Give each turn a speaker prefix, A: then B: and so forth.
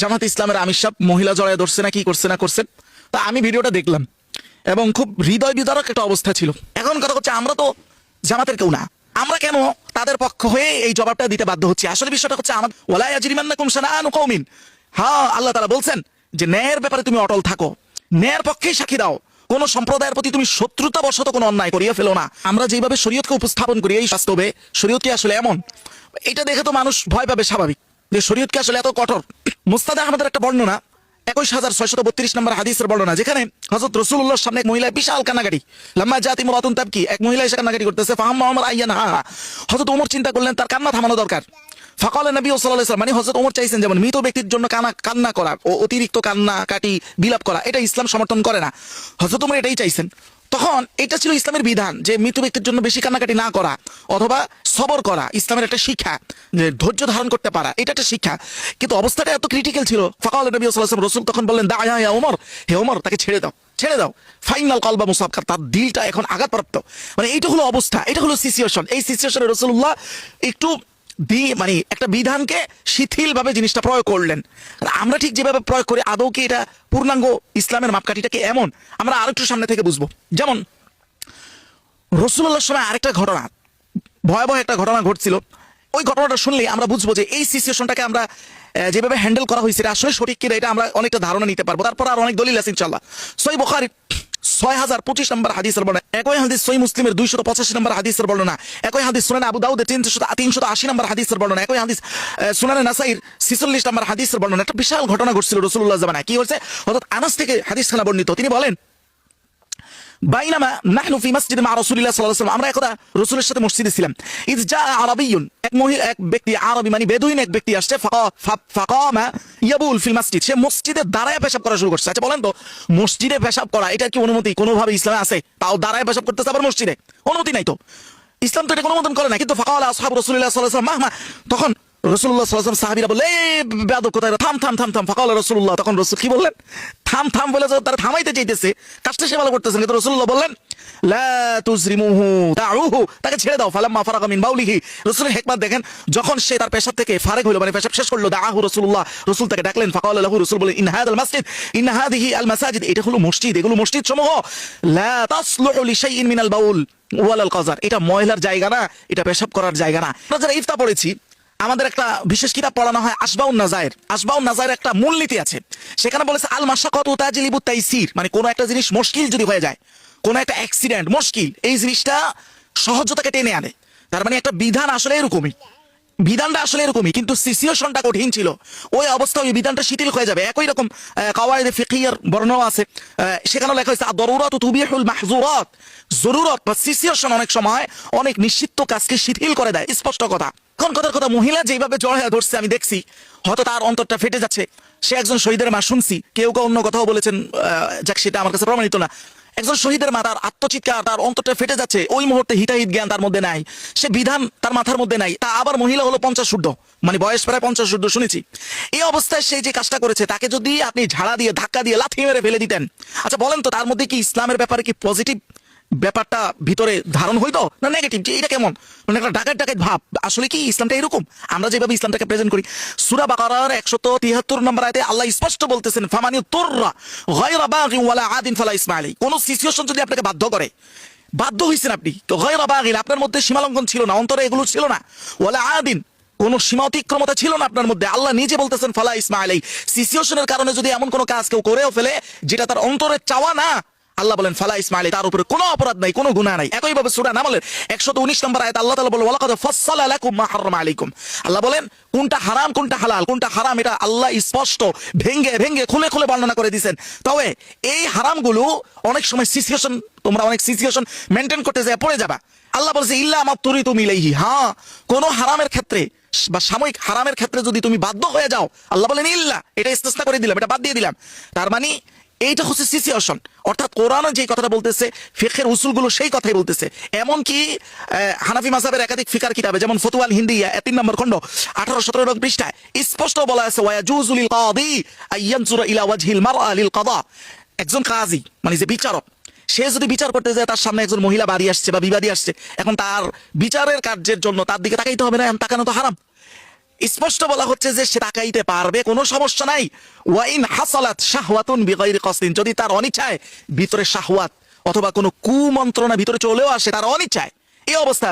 A: জামাত ইসলামের আমির সাহেব মহিলা জড়ায় ধরছে না, কি করছে না করছে, তা আমি ভিডিওটা দেখলাম। এবং খুব হৃদয় বিদারক একটা অবস্থা ছিল। এখন কথা হচ্ছে আমরা তো জামাতের কেউ না। আমরা কেন তাদের পক্ষ হয়ে এই জবাবটা দিতে বাধ্য হচ্ছি? আসলে বিষয়টা হচ্ছে আমার ওলাই আজিরিমান্না কুমসানা কৌমিন হ্যাঁ আল্লাহ তারা বলছেন যে ন্যায়ের ব্যাপারে তুমি অটল থাকো। ন্যায়ের পক্ষেই সাক্ষী দাও। কোন সম্প্রদায়ের প্রতি তুমি শত্রুতা বশত কোনো অন্যায় করিয়া ফেলো না। আমরা যেভাবে শরীয়তকে উপস্থাপন করি, এই বাস্তবে শরীয়ত কি আসলে এমন। এটা দেখে তো মানুষ ভয় পাবে স্বাভাবিক। যে শরীয়ত কি আসলে এত কঠোর। মুস্তাদ আহমদের একটা বর্ণনা, একুশ হাজার ছয়শত বত্রিশ নম্বর হাদিসের বর্ণনা, যেখানে হজরত রসুল্লাহর সামনে এক মহিলা বিশাল কান্নাকাটি লম্বা জাতি মরাতুন তাবকি, এক মহিলা এসে কান্নাকাটি করতেছে ফাহাম মোহাম্মদ আইয়ান হা হা হজরত ওমর চিন্তা করলেন, তার কান্না থামানো দরকার। ফকালে নবী সাল্লাহ মানে হজরত ওমর চাইছেন যেমন মৃত ব্যক্তির জন্য কানা, কান্না করা, ও অতিরিক্ত কান্না কাটি বিলাপ করা, এটা ইসলাম সমর্থন করে না। হজরত ওমর এটাই চাইছেন। তখন এটা ছিল ইসলামের বিধান যে মৃত ব্যক্তির জন্য বেশি কান্নাকাটি না করা অথবা সবর করা ইসলামের একটা শিক্ষা, যে ধৈর্য ধারণ করতে পারা, এটা একটা শিক্ষা। কিন্তু অবস্থাটা এত ক্রিটিক্যাল ছিল। ফকাল নবী সাল্লাম রসুল তখন বললেন দা আয়া ওমর হে ওমর তাকে ছেড়ে দাও ছেড়ে দাও। ফাইনাল কলবা মুসাফকার তার দিলটা এখন আঘাতপ্রাপ্ত। মানে এইটা হলো অবস্থা, এটা হলো সিচুয়েশন এই সিচুয়েশনে রসুল্লাহ একটু বি মানে একটা বিধানকে শিথিল ভাবে জিনিসটা প্রয়োগ করলেন। আমরা ঠিক যেভাবে প্রয়োগ করি, আদৌ কি এটা পূর্ণাঙ্গ ইসলামের মাপকাঠিটা কি এমন? আমরা আরেকটু সামনে থেকে বুঝব। যেমন রসুল্লাহর সময় আরেকটা ঘটনা, ভয়াবহ একটা ঘটনা ঘটছিল। ওই ঘটনাটা শুনলে আমরা বুঝব যে এই সিচুয়েশনটাকে আমরা যেভাবে হ্যান্ডেল করা হয়েছে আসলে সঠিক কিনা, এটা আমরা অনেকটা ধারণা নিতে পারব। তারপর আর অনেক দলিল আছে ইনশাল্লাহ সই বখারি ছয় হাজার পঁচিশ নম্বর হাদিসের একই সই মুসলিমের পঁচাশি নম্বর হাদিসের বর্ণনা, একই তিনশো আশি নম্বর হাদিসের বর্ণনা, একই নম্বর হাদিসের বর্ণনা। একটা বিশাল ঘটনা ঘটছিল রসুল্লাহ জামানা কি হয়েছে? অর্থাৎ আনাস থেকে হাদিস খানা বর্ণিত। তিনি বলেন মানে করা শুরু করছে। আচ্ছা বলেন তো, মসজিদে পেশাব করা এটা কি অনুমতি? কোনোভাবে ইসলামে আছে? তাও দাঁড়ায় পেশাব করতেছে আবার মসজিদে। অনুমতি নাই তো। ইসলাম তো এটা অনুমোদন করে না, কিন্তু ফাকালা আসহাব রাসূলুল্লাহ তখন রসুল্লাহ সাল্লাম সাহাবিরা বলে বেদ কোথায় থাম থাম থাম থাম। ফাঁকা রসুল্লাহ তখন রসুল কি বললেন? থাম থাম, বলে তারা থামাইতে চাইতেছে। কাজটা সে ভালো করতেছেন কিন্তু রসুল্লাহ বললেন তাকে ছেড়ে দাও, ফালাম্মা ফারাকা মিন বাউলিহি রসুলের হেকমত দেখেন, যখন সে তার পেশাব থেকে ফারেক হইল মানে পেশাব শেষ করল দাহু রসুল্লাহ রসুল তাকে ডাকলেন, ফাকাল লাহু, রসুল বলে ইন হাদাল মাসজিদ, ইন হাদিহি আল মাসাজিদ। এটা হলো মসজিদ, এগুলো মসজিদ সমূহ লা তাসলুহু লিশাইইন মিনাল বাউল ওয়ালাল কাজার। এটা ময়লার জায়গা না, এটা পেশাব করার জায়গা না। আমরা যারা ইফতা পড়েছি আমাদের একটা বিশেষ কিতাব পড়ানো হয় আসবাউন নাজায়ের। আসবাউন নাজায়ের একটা মূলনীতি আছে। সেখানে বলেছে আল মাশাকাতু তাজলিবু তাইসির। মানে কোনো একটা জিনিস মুশকিল যদি হয়ে যায়, কোনো একটা অ্যাক্সিডেন্ট মুশকিল, এই জিনিসটা সহজতাকে টেনে আনে। তার মানে একটা বিধান আসলে এরকমই। বিধানটা আসলে এরকমই, কিন্তু সিচুয়েশনটা কঠিন ছিল। ওই অবস্থা ওই বিধানটা শিথিল হয়ে যাবে। একই রকম কাওয়াইদে ফিকিয়ার বর্ণনা আছে। সেখানে লেখা হয়েছে দরুরাত তুবিহুল মাহজুরাত জরুরত বা সিচুয়েশন অনেক সময় অনেক নিশ্চিত কাজকে শিথিল করে দেয়। স্পষ্ট কথা। কোন কথার কথা, মহিলা যেভাবে জড় হয়ে ধরছে, আমি দেখছি, হয়তো তার অন্তরটা ফেটে যাচ্ছে। সে একজন শহীদের মা, শুনছি, কেউ কেউ অন্য কথাও বলেছেন যাক, সেটা আমার কাছে প্রমাণিত না। একজন শহীদের মা, তার আত্মচিৎকার, তার অন্তরটা ফেটে যাচ্ছে, ওই মুহূর্তে হিতাহিত জ্ঞান তার মধ্যে নাই। সে বিধান তার মাথার মধ্যে নাই। তা আবার মহিলা হলো পঞ্চাশ শুদ্ধ মানে বয়স প্রায় পঞ্চাশ শুদ্ধ শুনেছি। এই অবস্থায় সে যে কাজটা করেছে, তাকে যদি আপনি ঝাড়া দিয়ে, ধাক্কা দিয়ে, লাথি মেরে ফেলে দিতেন আচ্ছা বলেন তো, তার মধ্যে কি ইসলামের ব্যাপারে কি পজিটিভ ব্যাপারটা ভিতরে ধারণ হইতো না নেগেটিভ যে এটা কেমন? মানে একটা ডাকাত ডাকাত ভাব। আসলে কি ইসলামটা এরকম? আমরা যেভাবে ইসলামটাকে প্রেজেন্ট করি, সুরা বাকারার একশত তিয়াত্তর নম্বর আয়তে আল্লাহ স্পষ্ট বলতেছেন ফামানি তোররা গয়রা বাগি ওয়ালা আদিন ফালা ইসমাইলি। কোন সিচুয়েশন যদি আপনাকে বাধ্য করে, বাধ্য হয়েছেন আপনি, তো গয়রা বাগিন আপনার মধ্যে সীমালঙ্ঘন ছিল না, অন্তরে এগুলো ছিল না। ওয়ালা আদিন, কোন সীমা অতিক্রমতা ছিল না আপনার মধ্যে। আল্লাহ নিজে বলতেছেন, ফালা ইসমাইল। সিচুয়েশনের কারণে যদি এমন কোনো কাজ কেউ করেও ফেলে, যেটা তার অন্তরে চাওয়া না আল্লাহ বলেন, ফালা ইসমাইল, তার উপরে কোনো অপরাধ নাই, কোনো গুনাহ নাই। একইভাবে সূরা নামলের 119 নম্বর আয়াত আল্লাহ তাআলা বলেন, ওয়ালাকাদ ফাসসালা লাকুম মা আলাইকুম। আল্লাহ বলেন, কোনটা হারাম, কোনটা হালাল? কোনটা হারাম, এটা আল্লাহ স্পষ্ট ভেঙ্গে ভেঙ্গে খুলে খুলে বর্ণনা করে দিয়েছেন। তবে এই হারামগুলো অনেক সময় সিচুয়েশন তোমরা অনেক সিচুয়েশন মেনটেন করতে যায় পড়ে যাবা। আল্লাহ বলছে, ইল্লা আমা তুরি তুমি ইলাইহি। হ্যাঁ কোন হারামের ক্ষেত্রে বা সাময়িক হারামের ক্ষেত্রে যদি তুমি বাধ্য হয়ে যাও, আল্লাহ বলেন, ইল্লা। এটা ইস্তেসনা করে দিলাম, এটা বাদ দিয়ে দিলাম। তার মানে এইটা হচ্ছে সিচুয়েশন অর্থাৎ কোরআনে যে কথাটা বলতেছে ফিখের উসুলগুলো সেই কথাই বলতেছে। এমনকি আহ, হানাফি মাসাবের একাধিক ফিকার কিতাবে যেমন ফতুয়াল হিন্দি তিন নম্বর খণ্ড আঠারো সতেরো পৃষ্ঠায় স্পষ্ট বলা আছে ওয়াজুজুল কাদি আইয়ানজুরা ইলা ওয়াজহিল কাদা। একজন কাজী মানে যে বিচারক সে যদি বিচার করতে যায় তার সামনে একজন মহিলা বাড়ি আসছে বা বিবাদী আসছে এখন তার বিচারের কার্যের জন্য তার দিকে তাকাইতে হবে না তাকানো তো হারাম। স্পষ্ট বলা হচ্ছে যে সে তাকাইতে পারবে, কোনো সমস্যা নাই। ওয়াইন হাসালাত শাহওয়াতুন বিগাইর কসদিন যদি তার অনিচ্ছায় ভিতরে শাহওয়াত অথবা কোনো কুমন্ত্রণা ভিতরে চলেও আসে, তার অনিচ্ছায়। এই অবস্থা